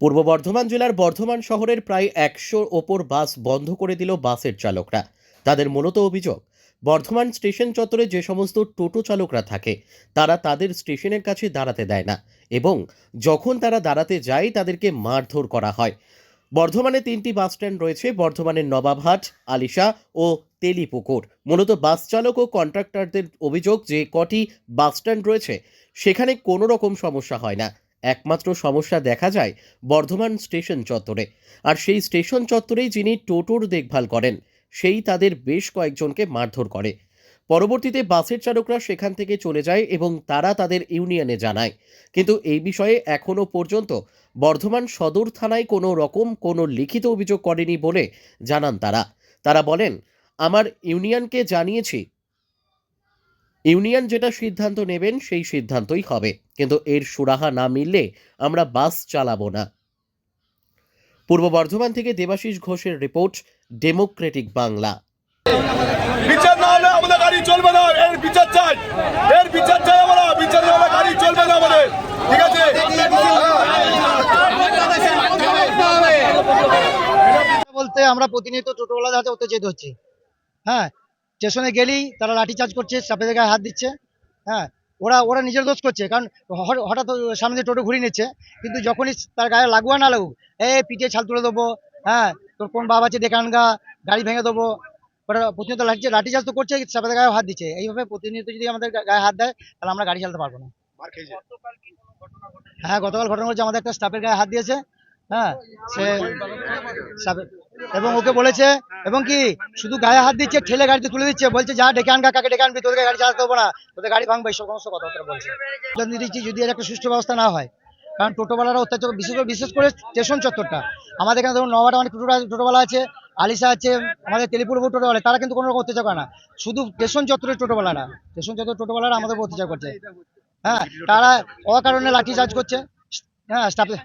পূর্ব বর্ধমান জেলার বর্ধমান শহরের প্রায় একশোর ওপর বাস বন্ধ করে দিল বাসের চালকরা। তাদের মূলত অভিযোগ, বর্ধমান স্টেশন চত্বরে যে সমস্ত টোটো চালকরা থাকে, তারা তাদের স্টেশনের কাছে দাঁড়াতে দেয় না এবং যখন তারা দাঁড়াতে যায়, তাদেরকে মারধর করা হয়। বর্ধমানে তিনটি বাস স্ট্যান্ড রয়েছে, বর্ধমানের নবাবহাট, আলিশা ও তেলিপুকুর। মূলত বাস চালক ও কন্ট্রাক্টরদের অভিযোগ যে কটি বাস স্ট্যান্ড রয়েছে, সেখানে কোনো রকম সমস্যা হয় না। একমাত্র সমস্যা দেখা যায় বর্ধমান স্টেশন চত্বরে। আর সেই স্টেশন চত্বরেই যিনি টোটোর দেখভাল করেন, সেই তাদের বেশ কয়েকজনকে মারধর করে। পরবর্তীতে বাসের চালকরা সেখান থেকে চলে যায় এবং তারা তাদের ইউনিয়নে জানায়। কিন্তু এই বিষয়ে এখনও পর্যন্ত বর্ধমান সদর থানায় কোনো রকম কোনো লিখিত অভিযোগ করেনি বলে জানান তারা। তারা বলেন, আমার ইউনিয়নকে জানিয়েছি ইউনিয়ন যেটা সিদ্ধান্ত নেবেন সেই সিদ্ধান্তই হবে। কিন্তু এর সুরাহা না মিললে আমরা বাস চালাবো না। পূর্ব বর্ধমান থেকে দেবাশিস ঘোষের রিপোর্ট ডেমোক্রেটিক বাংলা। বিচার না হলে আমাদের গাড়ি চলবে না এর বিচার চাই। এর বিচার চাই আমরা বিচার না হলে গাড়ি চলবে না আমাদের। ঠিক আছে? বলতে আমরা প্রতিনিয়ত টোটোওয়ালাদের হাতে অত্যাচারিত হচ্ছে। হ্যাঁ স্টেশনে গেলেই তারা লাঠিচার্জ করছে চাপের গায়ে হাত দিচ্ছে হ্যাঁ? ওরা ওরা নিজের দোষ করছে কারণ হঠাৎ ও সামনে দিয়ে টোটো ঘুরিয়ে নিচ্ছে কিন্তু যখনই তার গায়ে আর না লাগুক এ পিঠে ছাল তুলে দেবো হ্যাঁ? তোর কোন বাবা আছে দেখান গা গাড়ি ভেঙে দেবো। ওরা প্রতিনিয়ত লাঠি লাঠিচার্জ তো করছে চাপের গায়ে হাত দিচ্ছে। এইভাবে প্রতিনিয়ত যদি আমাদের গায়ে হাত দেয় তাহলে আমরা গাড়ি চালাতে পারব না। হ্যাঁ গতকাল ঘটনা হচ্ছে আমাদের একটা স্টাফের গায়ে হাত দিয়েছে। হ্যাঁ সে এবং ওকে বলেছে, এবং কি, শুধু গায়ে হাত দিচ্ছে, ঠেলে গাড়িতে তুলে দিচ্ছে, বলছে, যা, ডেকে আনগা কাকে ডেকে আনবি, তোদেরকে গাড়ি চালাতে দেবো না, তোদের গাড়ি ভাঙবে, এই সমস্ত কথাবার্তা বলছে। দিচ্ছি, যদি এর একটা সুষ্ঠু ব্যবস্থা না হয়, কারণ টোটোওয়ালারা অত্যাচার, বিশেষ করে বিশেষ করে স্টেশন চত্বরটা, আমাদের এখানে ধরুন নবাটা অনেক টোটো টোটোওয়ালা আছে, আলিশা আছে, আমাদের তেলিপুর টোটোওয়ালা, তারা কিন্তু কোনো রকম অত্যাচার করে না, শুধু স্টেশন চত্বরের টোটোওয়ালারা, স্টেশন চত্বরের টোটোওয়ালারা আমাদের অত্যাচার করছে। হ্যাঁ তারা অকারণে লাঠি চার্জ করছে হ্যাঁ স্টাফে